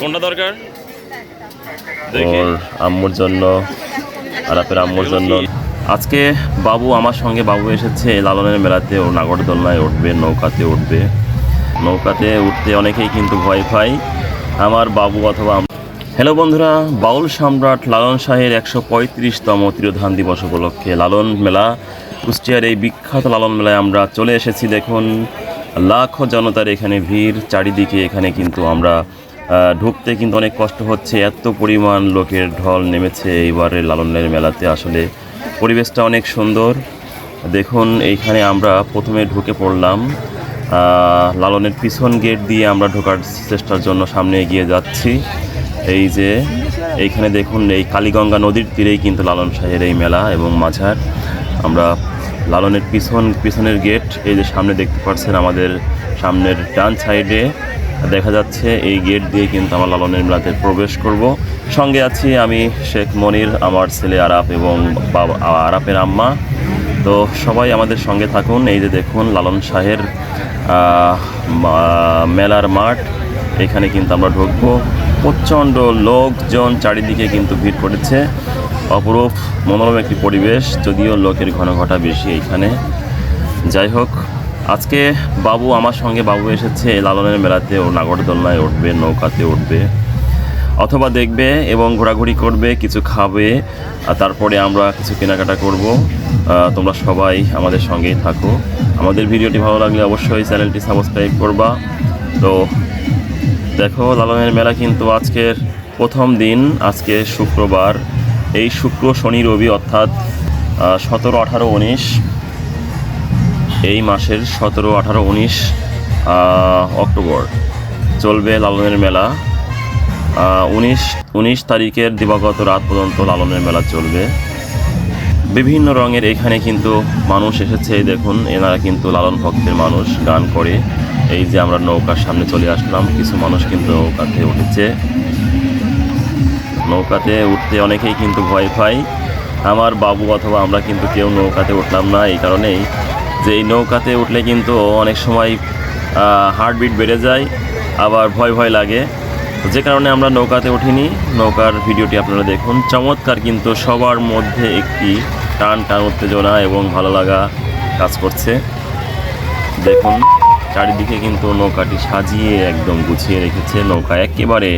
কোনটা দরকার? ওর আম্মুর জন্য আরাপের আম্মুর জন্য। আজকে বাবু আমার সঙ্গে বাবু এসেছে লালনের মেলাতে। ও নাগরদোলনায় উঠবে নৌকাতে উঠবে। নৌকাতে উঠতে অনেকেই কিন্তু ভয় পায়। আমার বাবু অথবা হ্যালো বন্ধুরা বাউল সম্রাট লালন শাহের একশো পঁয়ত্রিশতম তিরোধান দিবস উপলক্ষে লালন মেলা। কুষ্টিয়ার এই বিখ্যাত লালন মেলায় আমরা চলে এসেছি। দেখুন লাখো জনতার এখানে ভিড়। চারিদিকে এখানে কিন্তু আমরা ঢুকতে কিন্তু অনেক কষ্ট হচ্ছে। এত পরিমাণ লোকের ঢল নেমেছে এইবারে লালনের মেলাতে। আসলে পরিবেশটা অনেক সুন্দর। দেখুন, এইখানে আমরা প্রথমে ঢুকে পড়লাম। লালনের পিছন গেট দিয়ে আমরা ঢোকার চেষ্টার জন্য সামনে এগিয়ে যাচ্ছি। এই যে, এইখানে দেখুন, এই কালীগঙ্গা নদীর তীরেই কিন্তু লালন শাহের এই মেলা এবং মাঝার। আমরা লালনের পিছন, পিছনের গেট, এই যে সামনে দেখতে পাচ্ছেন আমাদের সামনের ডান সাইডে। দেখা যাচ্ছে এই গেট দিয়ে কিন্তু আমার লালনের মেলাতে প্রবেশ করব। সঙ্গে আছি আমি শেখ মনির, আমার ছেলে আরাপ এবং বাবা আরাপের আম্মা। তো সবাই আমাদের সঙ্গে থাকুন। এই যে দেখুন, লালন শাহের মেলার মাঠ। এখানে কিন্তু আমরা ঢুকবো। প্রচণ্ড লোকজন চারিদিকে কিন্তু ভিড় করেছে। অপরূপ, মনোরম একটি পরিবেশ। যদিও লোকের ঘনঘটা বেশি এইখানে যাই হোক আজকে বাবু আমার সঙ্গে বাবু এসেছে লালনের মেলাতে, ও নাগরদোলনায় উঠবে, নৌকাতে উঠবে, অথবা দেখবে এবং ঘোরাঘুরি করবে, কিছু খাবে, আর তারপরে আমরা কিছু কেনাকাটা করব। তোমরা সবাই আমাদের সঙ্গেই থাকো। আমাদের ভিডিওটি ভালো লাগলে অবশ্যই চ্যানেলটি সাবস্ক্রাইব করবা। তো দেখো, লালনের মেলা কিন্তু আজকের প্রথম দিন, আজকে শুক্রবার। এই শুক্র, শনি, রবি অর্থাৎ সতেরো, আঠারো, উনিশ এই মাসের সতেরো, আঠারো, উনিশ অক্টোবর। চলবে লালনের মেলা। উনিশ উনিশ তারিখের দিবাগত রাত পর্যন্ত লালনের মেলা চলবে। বিভিন্ন রঙের এখানে কিন্তু মানুষ এসেছে দেখুন, এনারা কিন্তু লালন ভক্তের মানুষ, গান করে। এই যে আমরা নৌকার সামনে চলে আসলাম, কিছু মানুষ কিন্তু নৌকাতে উঠেছে। নৌকাতে উঠতে অনেকেই কিন্তু ভয় পায়। আমার বাবু অথবা আমরা কিন্তু কেউ নৌকাতে উঠলাম না, এই কারণেই। যে এই নৌকাতে উঠলে কিন্তু অনেক সময় হার্টবিট বেড়ে যায়, আবার ভয় ভয় লাগে। যে কারণে আমরা নৌকাতে উঠিনি। নৌকার ভিডিওটি আপনারা দেখুন। চমৎকার কিন্তু সবার মধ্যে একটি টান টান উত্তেজনা এবং ভালো লাগা কাজ করছে। দেখুন, চারিদিকে কিন্তু নৌকাটি সাজিয়ে একদম গুছিয়ে রেখেছে। নৌকা একেবারে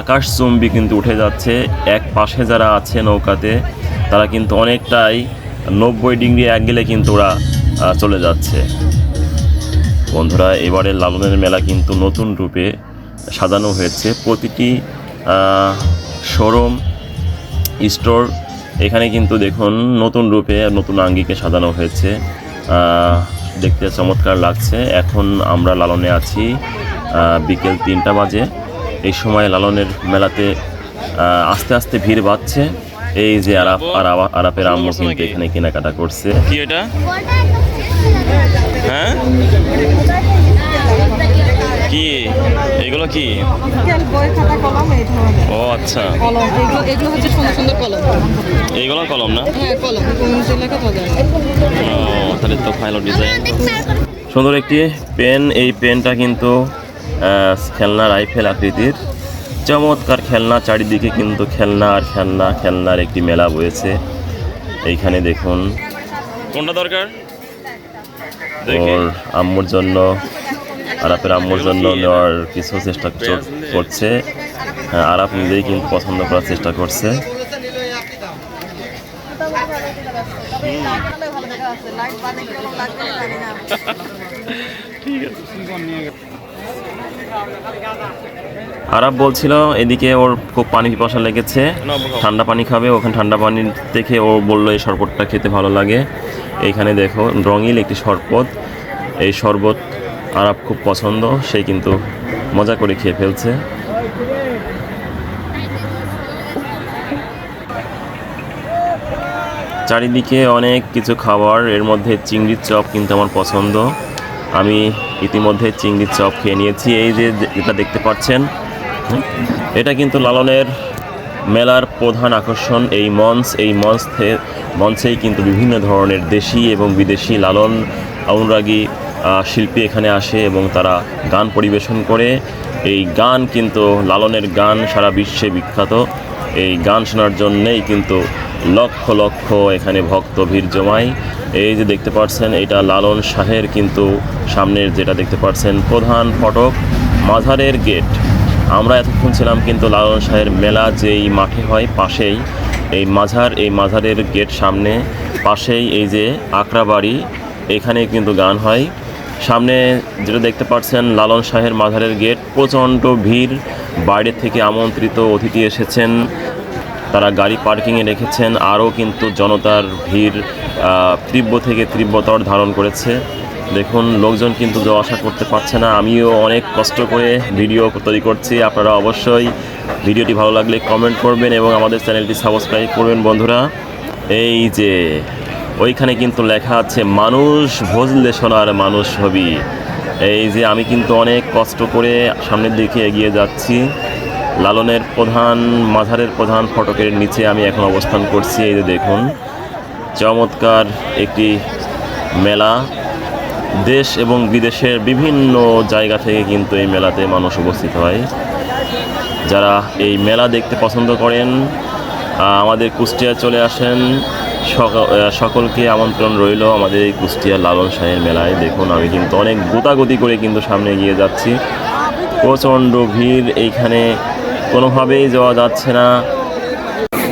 আকাশচুম্বী কিন্তু উঠে যাচ্ছে। এক পাশে যারা আছে নৌকাতে, তারা কিন্তু অনেকটাই নব্বই ডিগ্রি অ্যাঙ্গেলে কিন্তু ওরা চলে যাচ্ছে। বন্ধুরা এবারে লালনের মেলা কিন্তু নতুন রূপে সাজানো হয়েছে। প্রতিটি শোরুম, স্টোর, এখানে কিন্তু দেখুন নতুন রূপে নতুন আঙ্গিকে সাজানো হয়েছে। দেখতে চমৎকার লাগছে। এখন আমরা লালনে আছি বিকেল তিনটা বাজে। এই সময় লালনের মেলাতে আস্তে আস্তে ভিড় বাড়ছে। এই যে আরাপ আরা- আরাপের আম্মু কিন্তু এখানে কেনাকাটা করছে। কি এটা? হ্যাঁ? কি? এগুলো কি? ও আচ্ছা। কলম এগুলো এগুলো হচ্ছে সুন্দর সুন্দর কলম না? হ্যাঁ কলম ও তাহলে তো ফাইল ডিজাইন সুন্দর একটি পেন এই পেনটা কিন্তু খেলনা রাইফেল আকৃতির। চমৎকার খেলনা চারিদিকে কিন্তু খেলনা আর খেলনা খেলনার একটি মেলা বয়েছে। এইখানে দেখুন। কোনটা দরকার? ওর আম্মুর জন্য আরাপের আম্মুর জন্য নেওয়ার কিছু চেষ্টা করছে। হ্যাঁ, আরাপ নিজেই কিন্তু পছন্দ করার চেষ্টা করছে। আরাব বলছিল, এদিকে ওর খুব পানি পিপাসা লেগেছে, ঠান্ডা পানি খাবে, ওখানে ঠান্ডা পানি দেখে ও বলল, এই শরবতটা খেতে ভালো লাগে। এইখানে দেখো রঙিল একটি শরবত। এই শরবত আরাব খুব পছন্দ, সে কিন্তু মজা করে খেয়ে ফেলছে। চারিদিকে অনেক কিছু খাবার, এর মধ্যে চিংড়ির চপ কিন্তু আমার পছন্দ। আমি ইতিমধ্যে চিংড়ির চপ খেয়ে নিয়েছি। এই যে, যেটা দেখতে পাচ্ছেন এটা কিন্তু লালনের মেলার প্রধান আকর্ষণ। এই মঞ্চ এই মঞ্চ, মঞ্চেই কিন্তু বিভিন্ন ধরনের দেশি এবং বিদেশি লালন অনুরাগী শিল্পী এখানে আসে এবং তারা গান পরিবেশন করে। এই গান কিন্তু, লালনের গান সারা বিশ্বে বিখ্যাত। এই গান শোনার জন্যেই কিন্তু লক্ষ লক্ষ এখানে ভক্ত ভিড় জমায়। এই যে দেখতে পাচ্ছেন, এটা লালন শাহের কিন্তু সামনের যেটা দেখতে পাচ্ছেন, প্রধান ফটক, মাঝারের গেট। আমরা এতক্ষণ ছিলাম কিন্তু লালন শাহের মেলা যেই মাঠে হয়, পাশেই। এই মাঝার, এই মাঝারের গেট সামনে, পাশেই এই যে আকরা বাড়ি এখানে কিন্তু গান হয়। সামনে যেটা দেখতে পাচ্ছেন, লালন শাহের মাঝারের গেট, প্রচণ্ড ভিড়। বাইরে থেকে আমন্ত্রিত অতিথি এসেছেন, তারা গাড়ি পার্কিংয়ে রেখেছেন, আরও কিন্তু জনতার ভিড় তীব্র থেকে তীব্রতর ধারণ করেছে। দেখুন, লোকজন কিন্তু যাওয়া আসা করতে পারছে না। আমিও অনেক কষ্ট করে ভিডিও তৈরি করছি। আপনারা অবশ্যই ভিডিওটি ভালো লাগলে কমেন্ট করবেন এবং আমাদের চ্যানেলটি সাবস্ক্রাইব করবেন, বন্ধুরা। এই যে, ওইখানে কিন্তু লেখা আছে, মানুষ ভজলে সোনার মানুষ হবি। এই যে, আমি কিন্তু অনেক কষ্ট করে সামনের দিকে এগিয়ে যাচ্ছি। লালনের প্রধান, মাঝারের প্রধান ফটকের নিচে আমি এখন অবস্থান করছি। এই যে, দেখুন, চমৎকার একটি মেলা। দেশ এবং বিদেশের বিভিন্ন জায়গা থেকে কিন্তু এই মেলাতে মানুষ উপস্থিত হয়। যারা এই মেলা দেখতে পছন্দ করেন আমাদের কুষ্টিয়া চলে আসেন, সক- সকলকে আমন্ত্রণ রইল আমাদের এই কুষ্টিয়া লালন শাহের মেলায়। দেখুন, আমি কিন্তু অনেক গোতাগতি করে কিন্তু সামনে এগিয়ে যাচ্ছি। প্রচণ্ড ভিড়, এইখানে কোনোভাবেই যাওয়া যাচ্ছে না।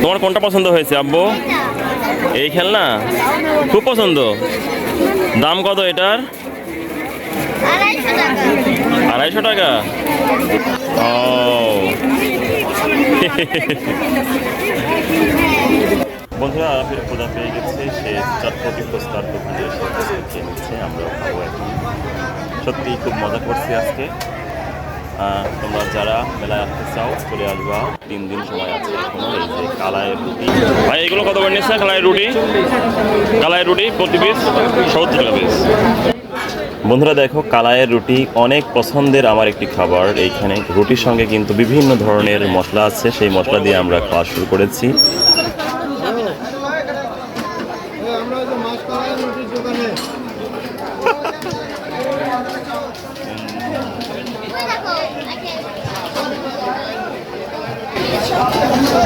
তোমার কোনটা পছন্দ হয়েছে, আব্বু? এই খেলনা? খুব পছন্দ? দাম কত এটার? আড়াইশো টাকা। ও। বন্ধুরা খোদা পেয়ে গেছে। সে চটপটি দোকানে এসে নিচ্ছে আমরা সত্যিই খুব মজা করছি আজকে। তোমরা যারা মেলায় আসতে চাও চলে আসবা। তিন দিন সময় আছে এখনও, এই যে কালায়ের রুটি। ভাই, এগুলো কত করে নিচ্ছে কালায়ের রুটি? কালায়ের রুটি প্রতি পিস সত্তর পিস বন্ধুরা দেখো কালায়ের রুটি অনেক পছন্দের আমার একটি খাবার। এইখানে রুটির সঙ্গে কিন্তু বিভিন্ন ধরনের মশলা আছে। সেই মশলা দিয়ে আমরা খাওয়া শুরু করেছি।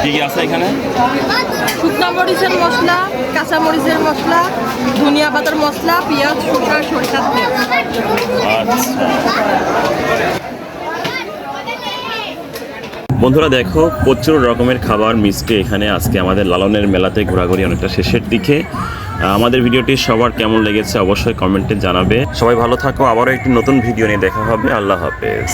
কি কি আছে এখানে? শুকনা মরিচের মশলা কাঁচা মরিচের মশলা ধনিয়া পাতার মশলা পেঁয়াজ শুকনা সরিষার তেল। আচ্ছা। বন্ধুরা দেখো প্রচুর রকমের খাবার মিষ্টি এখানে আজকে আমাদের লালনের মেলাতে ঘোরাঘুরি অনেকটা শেষের দিকে। আমাদের ভিডিওটি সবার কেমন লেগেছে অবশ্যই কমেন্টে জানাবে। সবাই ভালো থাকো আবারও একটি নতুন ভিডিও নিয়ে দেখা হবে। আল্লাহ হাফেজ।